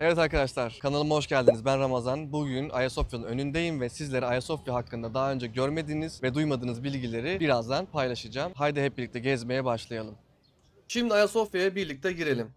Evet arkadaşlar kanalıma hoş geldiniz. Ben Ramazan. Bugün Ayasofya'nın önündeyim ve sizlere Ayasofya hakkında daha önce görmediğiniz ve duymadığınız bilgileri birazdan paylaşacağım. Haydi hep birlikte gezmeye başlayalım. Şimdi Ayasofya'ya birlikte girelim.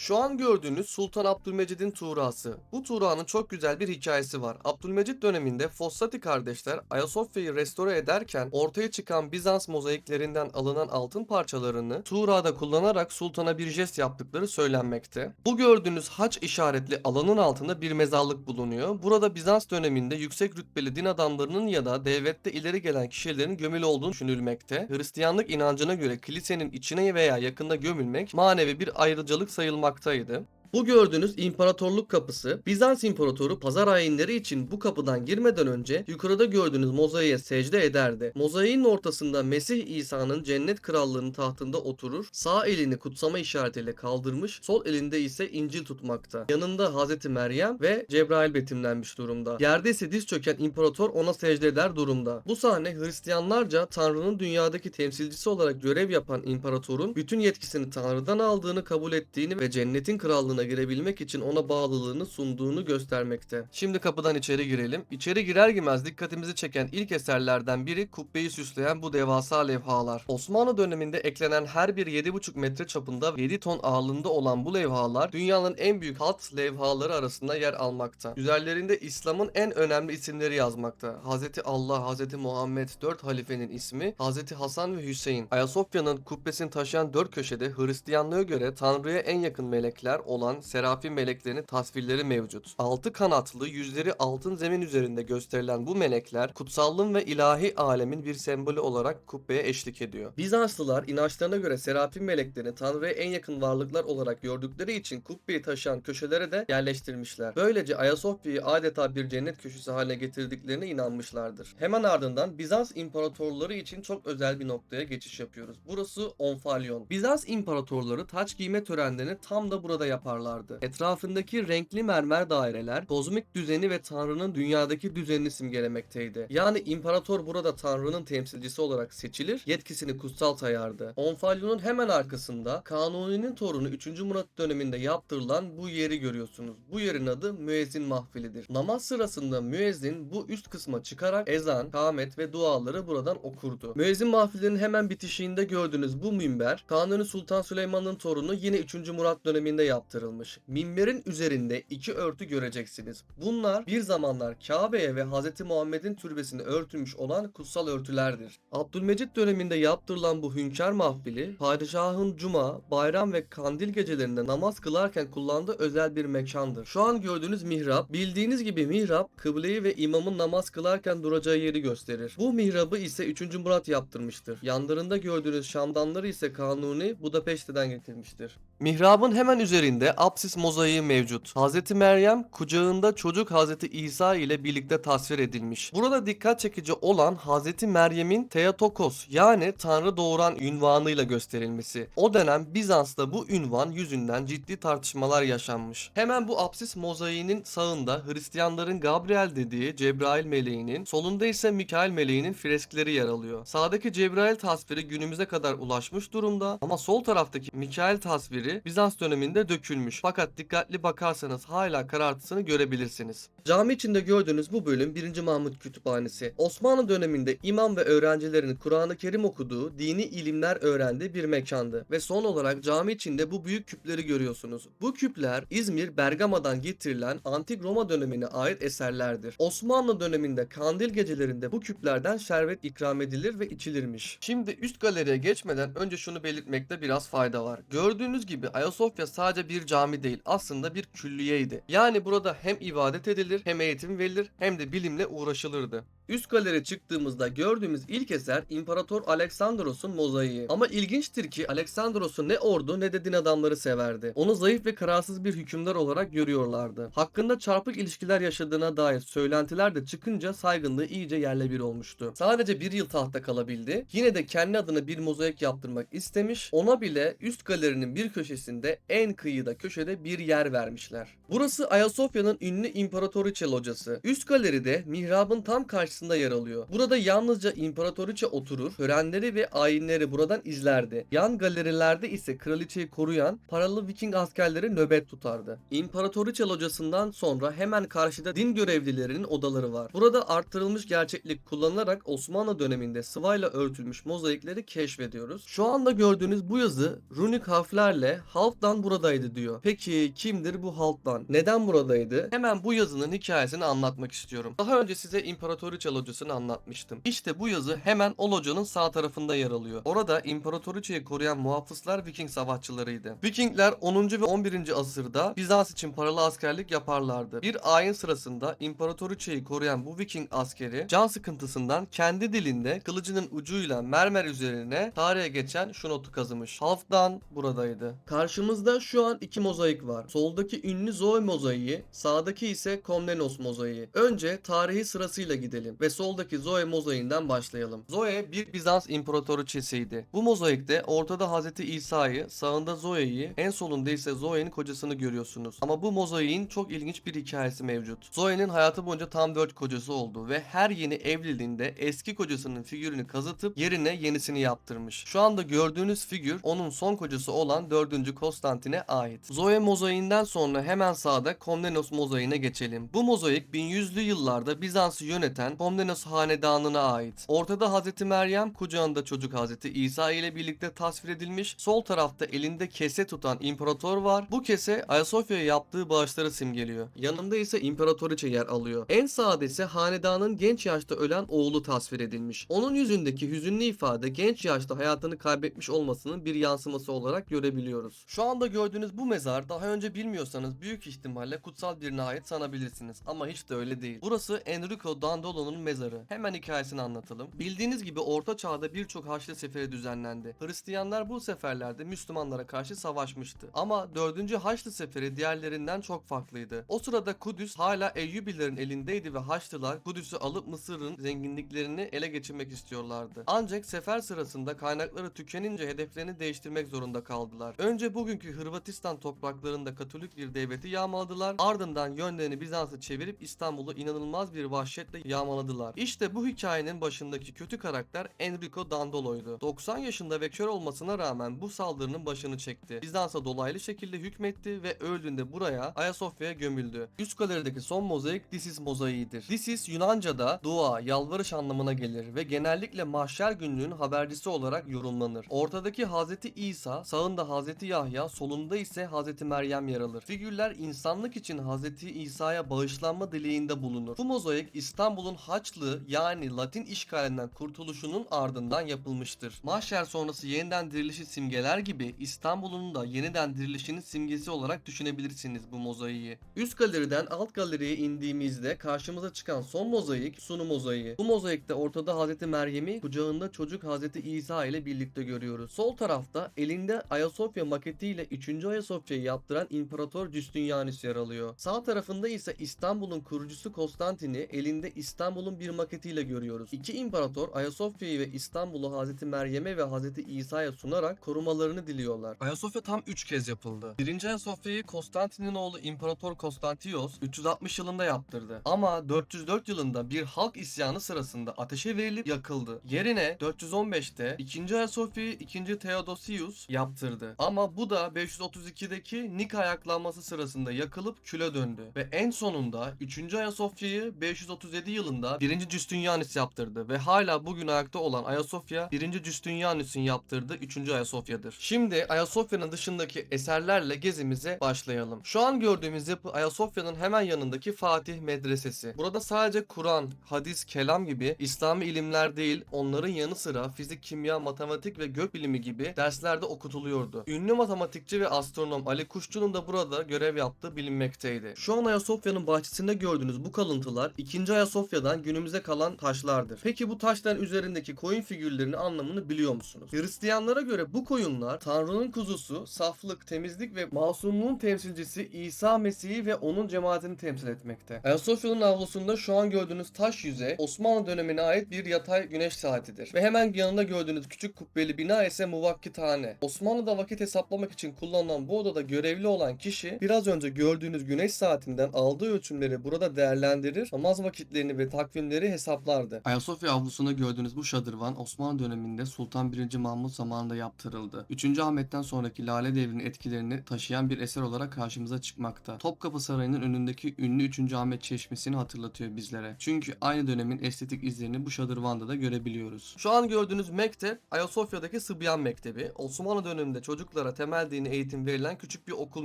Şu an gördüğünüz Sultan Abdülmecid'in tuğrası. Bu tuğranın çok güzel bir hikayesi var. Abdülmecid döneminde Fossati kardeşler Ayasofya'yı restore ederken ortaya çıkan Bizans mozaiklerinden alınan altın parçalarını tuğrada kullanarak sultana bir jest yaptıkları söylenmekte. Bu gördüğünüz haç işaretli alanın altında bir mezarlık bulunuyor. Burada Bizans döneminde yüksek rütbeli din adamlarının ya da devlette ileri gelen kişilerin gömülü olduğunu düşünülmekte. Hristiyanlık inancına göre kilisenin içine veya yakında gömülmek manevi bir ayrıcalık sayılmaktaydı. Bu gördüğünüz imparatorluk kapısı Bizans imparatoru pazar ayinleri için bu kapıdan girmeden önce yukarıda gördüğünüz mozaiğe secde ederdi. Mozaiğin ortasında Mesih İsa'nın cennet krallığının tahtında oturur, sağ elini kutsama işaretiyle kaldırmış, sol elinde ise İncil tutmakta. Yanında Hazreti Meryem ve Cebrail betimlenmiş durumda. Yerde ise diz çöken imparator ona secde eder durumda. Bu sahne Hristiyanlarca Tanrı'nın dünyadaki temsilcisi olarak görev yapan imparatorun bütün yetkisini Tanrı'dan aldığını kabul ettiğini ve cennetin krallığına girebilmek için ona bağlılığını sunduğunu göstermekte. Şimdi kapıdan içeri girelim. İçeri girer girmez dikkatimizi çeken ilk eserlerden biri kubbeyi süsleyen bu devasa levhalar. Osmanlı döneminde eklenen her bir 7,5 metre çapında 7 ton ağırlığında olan bu levhalar dünyanın en büyük halk levhaları arasında yer almakta. Üzerlerinde İslam'ın en önemli isimleri yazmakta. Hazreti Allah, Hazreti Muhammed, dört halifenin ismi, Hazreti Hasan ve Hüseyin. Ayasofya'nın kubbesini taşıyan dört köşede Hristiyanlığa göre Tanrı'ya en yakın melekler olan serafim meleklerinin tasvirleri mevcut. Altı kanatlı, yüzleri altın zemin üzerinde gösterilen bu melekler kutsallığın ve ilahi alemin bir sembolü olarak kubbeye eşlik ediyor. Bizanslılar inançlarına göre serafim meleklerini Tanrı'ya en yakın varlıklar olarak gördükleri için kubbeyi taşıyan köşelere de yerleştirmişler. Böylece Ayasofya'yı adeta bir cennet köşesi haline getirdiklerine inanmışlardır. Hemen ardından Bizans imparatorları için çok özel bir noktaya geçiş yapıyoruz. Burası Onfalyon. Bizans imparatorları taç giyme törenlerini tam da burada yaparlardı. Etrafındaki renkli mermer daireler kozmik düzeni ve Tanrı'nın dünyadaki düzenini simgelemekteydi. Yani imparator burada Tanrı'nın temsilcisi olarak seçilir, yetkisini kutsal sayardı. Onfalyon'un hemen arkasında Kanuni'nin torunu 3. Murat döneminde yaptırılan bu yeri görüyorsunuz. Bu yerin adı müezzin mahfilidir. Namaz sırasında müezzin bu üst kısma çıkarak ezan, kâmet ve duaları buradan okurdu. Müezzin mahfilinin hemen bitişiğinde gördüğünüz bu minber Kanuni Sultan Süleyman'ın torunu yine 3. Murat döneminde yaptırılmış. Minberin üzerinde iki örtü göreceksiniz. Bunlar bir zamanlar Kabe'ye ve Hz. Muhammed'in türbesine örtülmüş olan kutsal örtülerdir. Abdülmecit döneminde yaptırılan bu hünkâr mahfili, padişahın cuma, bayram ve kandil gecelerinde namaz kılarken kullandığı özel bir mekandır. Şu an gördüğünüz mihrap, bildiğiniz gibi mihrap, kıbleyi ve imamın namaz kılarken duracağı yeri gösterir. Bu mihrabı ise 3. Murat yaptırmıştır. Yanlarında gördüğünüz şamdanları ise Kanuni Budapeşte'den getirmiştir. Mihrabın hemen üzerinde apsis mozaiği mevcut. Hazreti Meryem kucağında çocuk Hazreti İsa ile birlikte tasvir edilmiş. Burada dikkat çekici olan Hazreti Meryem'in Theotokos yani Tanrı doğuran ünvanıyla gösterilmesi. O dönem Bizans'ta bu ünvan yüzünden ciddi tartışmalar yaşanmış. Hemen bu apsis mozaiğinin sağında Hristiyanların Gabriel dediği Cebrail meleğinin, solunda ise Mikail meleğinin freskleri yer alıyor. Sağdaki Cebrail tasviri günümüze kadar ulaşmış durumda ama sol taraftaki Mikail tasviri Bizans döneminde dökülmüş. Fakat dikkatli bakarsanız hala karartısını görebilirsiniz. Cami içinde gördüğünüz bu bölüm 1. Mahmut Kütüphanesi. Osmanlı döneminde imam ve öğrencilerin Kur'an-ı Kerim okuduğu, dini ilimler öğrendiği bir mekandı. Ve son olarak cami içinde bu büyük küpleri görüyorsunuz. Bu küpler İzmir, Bergama'dan getirilen Antik Roma dönemine ait eserlerdir. Osmanlı döneminde kandil gecelerinde bu küplerden şerbet ikram edilir ve içilirmiş. Şimdi üst galeriye geçmeden önce şunu belirtmekte biraz fayda var. Gördüğünüz gibi Ayasofya sadece bir cami değil aslında bir külliyeydi. Yani burada hem ibadet edilir hem eğitim verilir hem de bilimle uğraşılırdı. Üst galeri çıktığımızda gördüğümüz ilk eser İmparator Aleksandros'un mozaiği. Ama ilginçtir ki Aleksandros'u ne ordu ne de din adamları severdi. Onu zayıf ve kararsız bir hükümdar olarak görüyorlardı. Hakkında çarpık ilişkiler yaşadığına dair söylentiler de çıkınca saygınlığı iyice yerle bir olmuştu. Sadece bir yıl tahtta kalabildi. Yine de kendi adına bir mozaik yaptırmak istemiş. Ona bile üst galerinin bir köşesinde en kıyıda köşede bir yer vermişler. Burası Ayasofya'nın ünlü İmparatoriçe locası. Üst galeride mihrabın tam karşısında yer alıyor. Burada yalnızca imparatoriçe oturur, törenleri ve ayinleri buradan izlerdi. Yan galerilerde ise kraliçeyi koruyan paralı Viking askerleri nöbet tutardı. İmparatoriçe locasından sonra hemen karşıda din görevlilerinin odaları var. Burada arttırılmış gerçeklik kullanılarak Osmanlı döneminde sıvayla örtülmüş mozaikleri keşfediyoruz. Şu anda gördüğünüz bu yazı runik harflerle Halfdan buradaydı diyor. Peki kimdir bu Halfdan? Neden buradaydı? Hemen bu yazının hikayesini anlatmak istiyorum. Daha önce size İmparatoriçe locasını anlatmıştım. İşte bu yazı hemen o sağ tarafında yer alıyor. Orada İmparatoriçe'yi koruyan muhafızlar Viking savaşçılarıydı. Vikingler 10. ve 11. asırda Bizans için paralı askerlik yaparlardı. Bir ayin sırasında İmparatoriçe'yi koruyan bu Viking askeri can sıkıntısından kendi dilinde kılıcının ucuyla mermer üzerine tarihe geçen şu notu kazımış. Halfdan buradaydı. Karşımızda şu an iki mozaik var. Soldaki ünlü Zoe mozaiği, sağdaki ise Komnenos mozaiği. Önce tarihi sırasıyla gidelim ve soldaki Zoe mozaiğinden başlayalım. Zoe bir Bizans imparatoriçesiydi. Bu mozaikte ortada Hz. İsa'yı, sağında Zoe'yi, en solunda ise Zoe'nin kocasını görüyorsunuz. Ama bu mozaiğin çok ilginç bir hikayesi mevcut. Zoe'nin hayatı boyunca tam 4 kocası oldu ve her yeni evliliğinde eski kocasının figürünü kazıtıp yerine yenisini yaptırmış. Şu anda gördüğünüz figür onun son kocası olan 4. Konstantin'e ait. Zoe mozaiğinden sonra hemen sağda Komnenos mozaiğine geçelim. Bu mozaik 1100'lü yıllarda Bizans'ı yöneten Komnenos hanedanına ait. Ortada Hazreti Meryem, kucağında çocuk Hazreti İsa ile birlikte tasvir edilmiş. Sol tarafta elinde kese tutan imparator var. Bu kese Ayasofya'ya yaptığı bağışları simgeliyor. Yanında ise imparatoriçe yer alıyor. En sağda ise hanedanın genç yaşta ölen oğlu tasvir edilmiş. Onun yüzündeki hüzünlü ifade genç yaşta hayatını kaybetmiş olmasının bir yansıması olarak görebiliyoruz. Şu anda gördüğünüz bu mezar daha önce bilmiyorsanız büyük ihtimalle kutsal birine ait sanabilirsiniz. Ama hiç de öyle değil. Burası Enrico Dandolo'nun mezarı. Hemen hikayesini anlatalım. Bildiğiniz gibi Orta Çağ'da birçok Haçlı seferi düzenlendi. Hristiyanlar bu seferlerde Müslümanlara karşı savaşmıştı. Ama 4. Haçlı seferi diğerlerinden çok farklıydı. O sırada Kudüs hala Eyyubilerin elindeydi ve Haçlılar Kudüs'ü alıp Mısır'ın zenginliklerini ele geçirmek istiyorlardı. Ancak sefer sırasında kaynakları tükenince hedeflerini değiştirmek zorunda kaldılar. Önce bugünkü Hırvatistan topraklarında Katolik bir devleti yağmaladılar. Ardından yönlerini Bizans'a çevirip İstanbul'u inanılmaz bir vahşetle yağmaladılar. İşte bu hikayenin başındaki kötü karakter Enrico Dandolo'ydu. 90 yaşında ve kör olmasına rağmen bu saldırının başını çekti. Bizans'a dolaylı şekilde hükmetti ve öldüğünde buraya Ayasofya'ya gömüldü. Üst galerideki son mozaik Disis mozaiğidir. Disis Yunanca'da dua, yalvarış anlamına gelir ve genellikle mahşer günlüğün habercisi olarak yorumlanır. Ortadaki Hazreti İsa, sağında Hazreti Yahya, solunda ise Hazreti Meryem yer alır. Figürler insanlık için Hazreti İsa'ya bağışlanma dileğinde bulunur. Bu mozaik İstanbul'un Haçlı yani Latin işgalinden kurtuluşunun ardından yapılmıştır. Mahşer sonrası yeniden dirilişi simgeler gibi İstanbul'un da yeniden dirilişinin simgesi olarak düşünebilirsiniz bu mozaiği. Üst galeriden alt galeriye indiğimizde karşımıza çıkan son mozaik Sunu mozaiği. Bu mozaikte ortada Hazreti Meryem'i kucağında çocuk Hazreti İsa ile birlikte görüyoruz. Sol tarafta elinde Ayasofya maketiyle 3. Ayasofya'yı yaptıran İmparator Justinianus yer alıyor. Sağ tarafında ise İstanbul'un kurucusu Konstantin'i elinde İstanbul'un bir maketiyle görüyoruz. İki imparator Ayasofya'yı ve İstanbul'u Hazreti Meryem'e ve Hazreti İsa'ya sunarak korumalarını diliyorlar. Ayasofya tam 3 kez yapıldı. Birinci Ayasofya'yı Konstantin'in oğlu İmparator Konstantios 360 yılında yaptırdı. Ama 404 yılında bir halk isyanı sırasında ateşe verilip yakıldı. Yerine 415'te 2. Ayasofya'yı 2. Theodosius yaptırdı. Ama bu da 532'deki Nika ayaklanması sırasında yakılıp küle döndü. Ve en sonunda 3. Ayasofya'yı 537 yılında 1. Justinianus yaptırdı ve hala bugün ayakta olan Ayasofya 1. Justinianus'un yaptırdığı 3. Ayasofya'dır. Şimdi Ayasofya'nın dışındaki eserlerle gezimize başlayalım. Şu an gördüğümüz yapı Ayasofya'nın hemen yanındaki Fatih Medresesi. Burada sadece Kur'an, hadis, kelam gibi İslami ilimler değil, onların yanı sıra fizik, kimya, matematik ve gökbilimi gibi derslerde okutuluyordu. Ünlü matematikçi ve astronom Ali Kuşçu'nun da burada görev yaptığı bilinmekteydi. Şu an Ayasofya'nın bahçesinde gördüğünüz bu kalıntılar 2. Ayasofya'dan günümüze kalan taşlardır. Peki bu taşların üzerindeki koyun figürlerinin anlamını biliyor musunuz? Hristiyanlara göre bu koyunlar Tanrı'nın kuzusu, saflık, temizlik ve masumluğun temsilcisi İsa Mesih'i ve onun cemaatini temsil etmekte. Ayasofya'nın avlusunda şu an gördüğünüz taş yüzey Osmanlı dönemine ait bir yatay güneş saatidir. Ve hemen yanında gördüğünüz küçük kubbeli bina ise muvakkithane. Osmanlı'da vakit hesaplamak için kullanılan bu odada görevli olan kişi biraz önce gördüğünüz güneş saatinden aldığı ölçümleri burada değerlendirir, namaz vakitlerini ve takvim takvimleri hesaplardı. Ayasofya avlusunda gördüğünüz bu şadırvan Osmanlı döneminde Sultan 1. Mahmut zamanında yaptırıldı. 3. Ahmet'ten sonraki Lale Devri'nin etkilerini taşıyan bir eser olarak karşımıza çıkmakta. Topkapı Sarayı'nın önündeki ünlü 3. Ahmet Çeşmesi'ni hatırlatıyor bizlere. Çünkü aynı dönemin estetik izlerini bu şadırvanda da görebiliyoruz. Şu an gördüğünüz mektep Ayasofya'daki Sıbyan Mektebi. Osmanlı döneminde çocuklara temel dini eğitim verilen küçük bir okul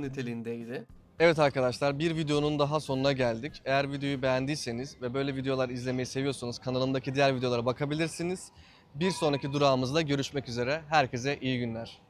niteliğindeydi. Evet arkadaşlar bir videonun daha sonuna geldik. Eğer videoyu beğendiyseniz ve böyle videolar izlemeyi seviyorsanız kanalımdaki diğer videolara bakabilirsiniz. Bir sonraki durağımızda görüşmek üzere. Herkese iyi günler.